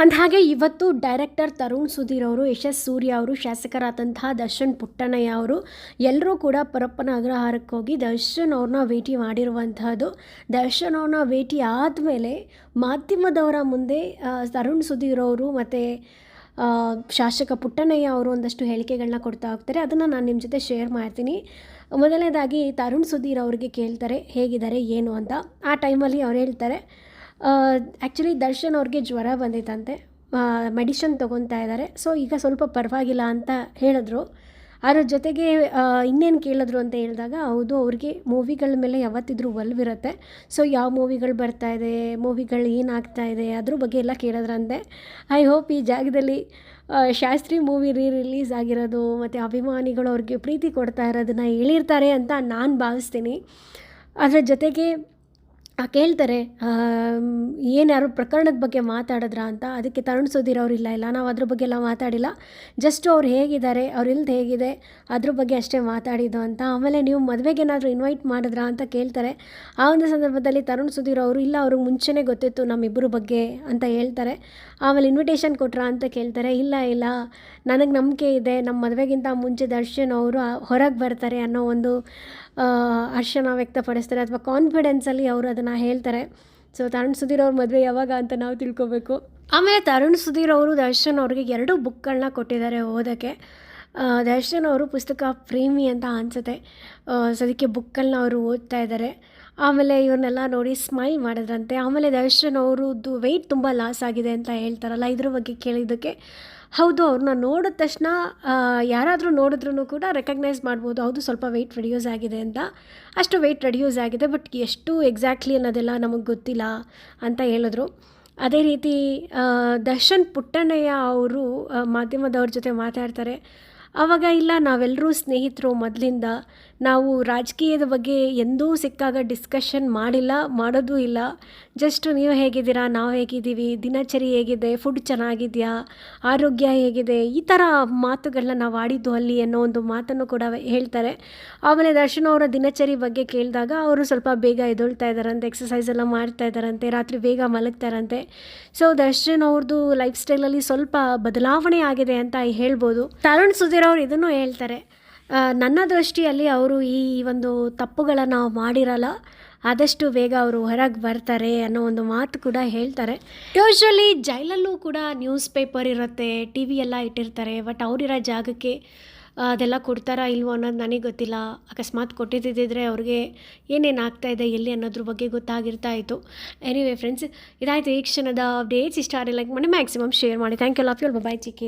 ಅಂದಹಾಗೆ ಇವತ್ತು ಡೈರೆಕ್ಟರ್ ತರುಣ್ ಸುಧೀರ್ ಅವರು, ಯಶಸ್ ಸೂರ್ಯ ಅವರು, ಶಾಸಕರಾದಂತಹ ದರ್ಶನ್ ಪುಟ್ಟಣ್ಣಯ್ಯ ಅವರು ಎಲ್ಲರೂ ಕೂಡ ಪರಪ್ಪನ ಅಗ್ರಹಾರಕ್ಕೆ ಹೋಗಿ ದರ್ಶನ್ ಅವ್ರನ್ನ ಭೇಟಿ ಮಾಡಿರುವಂತಹದ್ದು. ದರ್ಶನ್ ಅವ್ರನ್ನ ಭೇಟಿ ಆದಮೇಲೆ ಮಾಧ್ಯಮದವರ ಮುಂದೆ ತರುಣ್ ಸುಧೀರ್ ಅವರು ಮತ್ತು ಶಾಸಕ ಪುಟ್ಟಣಯ್ಯ ಅವರು ಒಂದಷ್ಟು ಹೇಳಿಕೆಗಳನ್ನ ಕೊಡ್ತಾ ಹೋಗ್ತಾರೆ. ಅದನ್ನು ನಾನು ನಿಮ್ಮ ಜೊತೆ ಶೇರ್ ಮಾಡ್ತೀನಿ. ಮೊದಲನೇದಾಗಿ ತರುಣ್ ಸುಧೀರ್ ಅವರಿಗೆ ಕೇಳ್ತಾರೆ, ಹೇಗಿದ್ದಾರೆ, ಏನು ಅಂತ. ಆ ಟೈಮಲ್ಲಿ ಅವ್ರು ಹೇಳ್ತಾರೆ ಆ್ಯಕ್ಚುಲಿ ದರ್ಶನ್ ಅವ್ರಿಗೆ ಜ್ವರ ಬಂದಿತ್ತಂತೆ. ಮೆಡಿಷನ್ ತೊಗೊತಾ ಇದ್ದಾರೆ ಸೊ ಈಗ ಸ್ವಲ್ಪ ಪರವಾಗಿಲ್ಲ ಅಂತ ಹೇಳಿದ್ರು. ಅದ್ರ ಜೊತೆಗೆ ಇನ್ನೇನು ಕೇಳಿದ್ರು ಅಂತ ಹೇಳಿದಾಗ ಹೌದು, ಅವ್ರಿಗೆ ಮೂವಿಗಳ ಮೇಲೆ ಯಾವತ್ತಿದ್ರೂ ಒಲ್ವಿರುತ್ತೆ ಸೊ ಯಾವ ಮೂವಿಗಳು ಬರ್ತಾ ಇದೆ, ಮೂವಿಗಳು ಏನಾಗ್ತಾ ಇದೆ, ಅದ್ರ ಬಗ್ಗೆ ಎಲ್ಲ ಕೇಳಿದ್ರಂತೆ. ಐ ಹೋಪ್ ಈ ಜಾಗದಲ್ಲಿ ಶಾಸ್ತ್ರಿ ಮೂವಿ ರೀ ರಿಲೀಸ್ ಆಗಿರೋದು, ಮತ್ತು ಅಭಿಮಾನಿಗಳು ಅವ್ರಿಗೆ ಪ್ರೀತಿ ಕೊಡ್ತಾ ಇರೋದನ್ನ ಹೇಳಿರ್ತಾರೆ ಅಂತ ನಾನು ಭಾವಿಸ್ತೀನಿ. ಅದರ ಜೊತೆಗೆ ಕೇಳ್ತಾರೆ ಏನು ಯಾರು ಪ್ರಕರಣದ ಬಗ್ಗೆ ಮಾತಾಡಿದ್ರಾ ಅಂತ ಅದಕ್ಕೆ ತರುಣ್ ಸುಧೀರ್ ಅವ್ರು ಇಲ್ಲ ಇಲ್ಲ, ನಾವು ಅದ್ರ ಬಗ್ಗೆ ಎಲ್ಲ ಮಾತಾಡಿಲ್ಲ. ಜಸ್ಟ್ ಅವ್ರು ಹೇಗಿದ್ದಾರೆ, ಅವ್ರು ಇಲ್ದು ಹೇಗಿದೆ, ಅದ್ರ ಬಗ್ಗೆ ಅಷ್ಟೇ ಮಾತಾಡಿದ್ದು ಅಂತ. ಆಮೇಲೆ ನೀವು ಮದುವೆಗೆ ಏನಾದರೂ ಇನ್ವೈಟ್ ಮಾಡಿದ್ರಾ ಅಂತ ಕೇಳ್ತಾರೆ. ಆ ಒಂದು ಸಂದರ್ಭದಲ್ಲಿ ತರುಣ್ ಸುಧೀರ್ ಅವರು ಇಲ್ಲ, ಅವ್ರಿಗೆ ಮುಂಚೆನೇ ಗೊತ್ತಿತ್ತು ನಮ್ಮಿಬ್ಬರ ಬಗ್ಗೆ ಅಂತ ಹೇಳ್ತಾರೆ. ಆಮೇಲೆ ಇನ್ವಿಟೇಷನ್ ಕೊಟ್ರ ಅಂತ ಕೇಳ್ತಾರೆ. ಇಲ್ಲ ಇಲ್ಲ, ನನಗೆ ನಂಬಿಕೆ ಇದೆ ನಮ್ಮ ಮದುವೆಗಿಂತ ಮುಂಚೆ ದರ್ಶನ್ ಅವರು ಹೊರಗೆ ಬರ್ತಾರೆ ಅನ್ನೋ ಒಂದು ಹರ್ಷನ ವ್ಯಕ್ತಪಡಿಸ್ತಾರೆ. ಅಥವಾ ಕಾನ್ಫಿಡೆನ್ಸಲ್ಲಿ ಅವರು ಅದನ್ನು ಹೇಳ್ತಾರೆ. ಸೊ ತರುಣ್ ಸುಧೀರ್ ಅವ್ರ ಮದುವೆ ಯಾವಾಗ ಅಂತ ನಾವು ತಿಳ್ಕೊಬೇಕು. ಆಮೇಲೆ ತರುಣ್ ಸುಧೀರ್ ಅವರು ದರ್ಶನ್ ಅವ್ರಿಗೆ ಎರಡು ಬುಕ್ಗಳನ್ನ ಕೊಟ್ಟಿದ್ದಾರೆ ಓದೋಕ್ಕೆ. ದರ್ಶನ್ ಅವರು ಪುಸ್ತಕ ಪ್ರೇಮಿ ಅಂತ ಅನಿಸುತ್ತೆ. ಸೊ ಅದಕ್ಕೆ ಬುಕ್ಕಲ್ಲಿ ಅವರು ಓದ್ತಾ ಇದ್ದಾರೆ ಆಮೇಲೆ ಇವ್ರನ್ನೆಲ್ಲ ನೋಡಿ ಸ್ಮೈಲ್ ಮಾಡಿದ್ರಂತೆ. ಆಮೇಲೆ ದರ್ಶನ್ ಅವರದ್ದು ವೆಯ್ಟ್ ತುಂಬ ಲಾಸ್ ಆಗಿದೆ ಅಂತ ಹೇಳ್ತಾರಲ್ಲ, ಇದ್ರ ಬಗ್ಗೆ ಕೇಳಿದ್ದಕ್ಕೆ. ಹೌದು ಅವ್ರನ್ನ ನೋಡಿದ ತಕ್ಷಣ ಯಾರಾದರೂ ನೋಡಿದ್ರೂ ಕೂಡ ರೆಕಗ್ನೈಸ್ ಮಾಡ್ಬೋದು. ಹೌದು, ಸ್ವಲ್ಪ ವೆಯ್ಟ್ ರೆಡ್ಯೂಸ್ ಆಗಿದೆ ಅಂತ. ಅಷ್ಟು ವೆಯ್ಟ್ ರೆಡ್ಯೂಸ್ ಆಗಿದೆ ಬಟ್ ಎಷ್ಟು ಎಕ್ಸಾಕ್ಟ್ಲಿ ಅನ್ನೋದೆಲ್ಲ ನಮಗೆ ಗೊತ್ತಿಲ್ಲ ಅಂತ ಹೇಳಿದ್ರು. ಅದೇ ರೀತಿ ದರ್ಶನ್ ಪುಟ್ಟಣ್ಣಯ್ಯ ಅವರು ಮಾಧ್ಯಮದವ್ರ ಜೊತೆ ಮಾತಾಡ್ತಾರೆ. ಆವಾಗ ಇಲ್ಲ ನಾವೆಲ್ಲರೂ ಸ್ನೇಹಿತರು ಮೊದಲಿಂದ. ನಾವು ರಾಜಕೀಯದ ಬಗ್ಗೆ ಎಂದೂ ಸಿಕ್ಕಾಗ ಡಿಸ್ಕಷನ್ ಮಾಡಿಲ್ಲ, ಮಾಡೋದೂ ಇಲ್ಲ. ಜಸ್ಟ್ ನೀವು ಹೇಗಿದ್ದೀರಾ, ನಾವು ಹೇಗಿದ್ದೀವಿ, ದಿನಚರಿ ಹೇಗಿದೆ ಫುಡ್ ಚೆನ್ನಾಗಿದೆಯಾ, ಆರೋಗ್ಯ ಹೇಗಿದೆ, ಈ ಥರ ಮಾತುಗಳನ್ನ ನಾವು ಆಡಿದ್ದು ಅಲ್ಲಿ ಅನ್ನೋ ಒಂದು ಮಾತನ್ನು ಕೂಡ ಹೇಳ್ತಾರೆ. ಆಮೇಲೆ ದರ್ಶನ್ ಅವರ ದಿನಚರಿ ಬಗ್ಗೆ ಕೇಳಿದಾಗ ಅವರು ಸ್ವಲ್ಪ ಬೇಗ ಎದೊಳ್ತಾ ಇದ್ದಾರಂತೆ ಎಕ್ಸಸೈಸ್ ಎಲ್ಲ ಮಾಡ್ತಾ ಇದ್ದಾರಂತೆ, ರಾತ್ರಿ ಬೇಗ ಮಲಗ್ತಾರಂತೆ. ಸೊ ದರ್ಶನ್ ಅವ್ರದ್ದು ಲೈಫ್ ಸ್ಟೈಲಲ್ಲಿ ಸ್ವಲ್ಪ ಬದಲಾವಣೆ ಆಗಿದೆ ಅಂತ ಹೇಳ್ಬೋದು. ತರುಣ್ ಸುಧೀರ್ ಅವರು ಇದನ್ನು ಹೇಳ್ತಾರೆ. ನನ್ನ ದೃಷ್ಟಿಯಲ್ಲಿ ಅವರು ಈ ಒಂದು ತಪ್ಪುಗಳನ್ನು ಮಾಡಿರಲ್ಲ, ಆದಷ್ಟು ಬೇಗ ಅವರು ಹೊರಗೆ ಬರ್ತಾರೆ ಅನ್ನೋ ಒಂದು ಮಾತು ಕೂಡ ಹೇಳ್ತಾರೆ. ಯೂಶ್ವಲಿ ಜೈಲಲ್ಲೂ ಕೂಡ ನ್ಯೂಸ್ ಪೇಪರ್ ಇರುತ್ತೆ ಟಿ ವಿ ಎಲ್ಲ ಇಟ್ಟಿರ್ತಾರೆ ಬಟ್ ಅವರಿರೋ ಜಾಗಕ್ಕೆ ಅದೆಲ್ಲ ಕೊಡ್ತಾರಾ ಇಲ್ವೋ ಅನ್ನೋದು ನನಗೆ ಗೊತ್ತಿಲ್ಲ. ಅಕಸ್ಮಾತ್ ಕೊಟ್ಟಿದ್ದಿದ್ರೆ ಅವ್ರಿಗೆ ಏನೇನು ಆಗ್ತಾಯಿದೆ ಎಲ್ಲಿ ಅನ್ನೋದ್ರ ಬಗ್ಗೆ ಗೊತ್ತಾಗಿರ್ತಾ ಇತ್ತು. ಎನಿವೇ ಫ್ರೆಂಡ್ಸ್ ಇದಾಯಿತು ಈ ಕ್ಷಣದ ಅಪ್ಡೇಟ್ಸ್ ಇಷ್ಟ ಆದರೆ ಲೈಕ್ ಮಾಡಿ ಮ್ಯಾಕ್ಸಿಮಮ್ ಶೇರ್ ಮಾಡಿ. Thank you love you bye chikki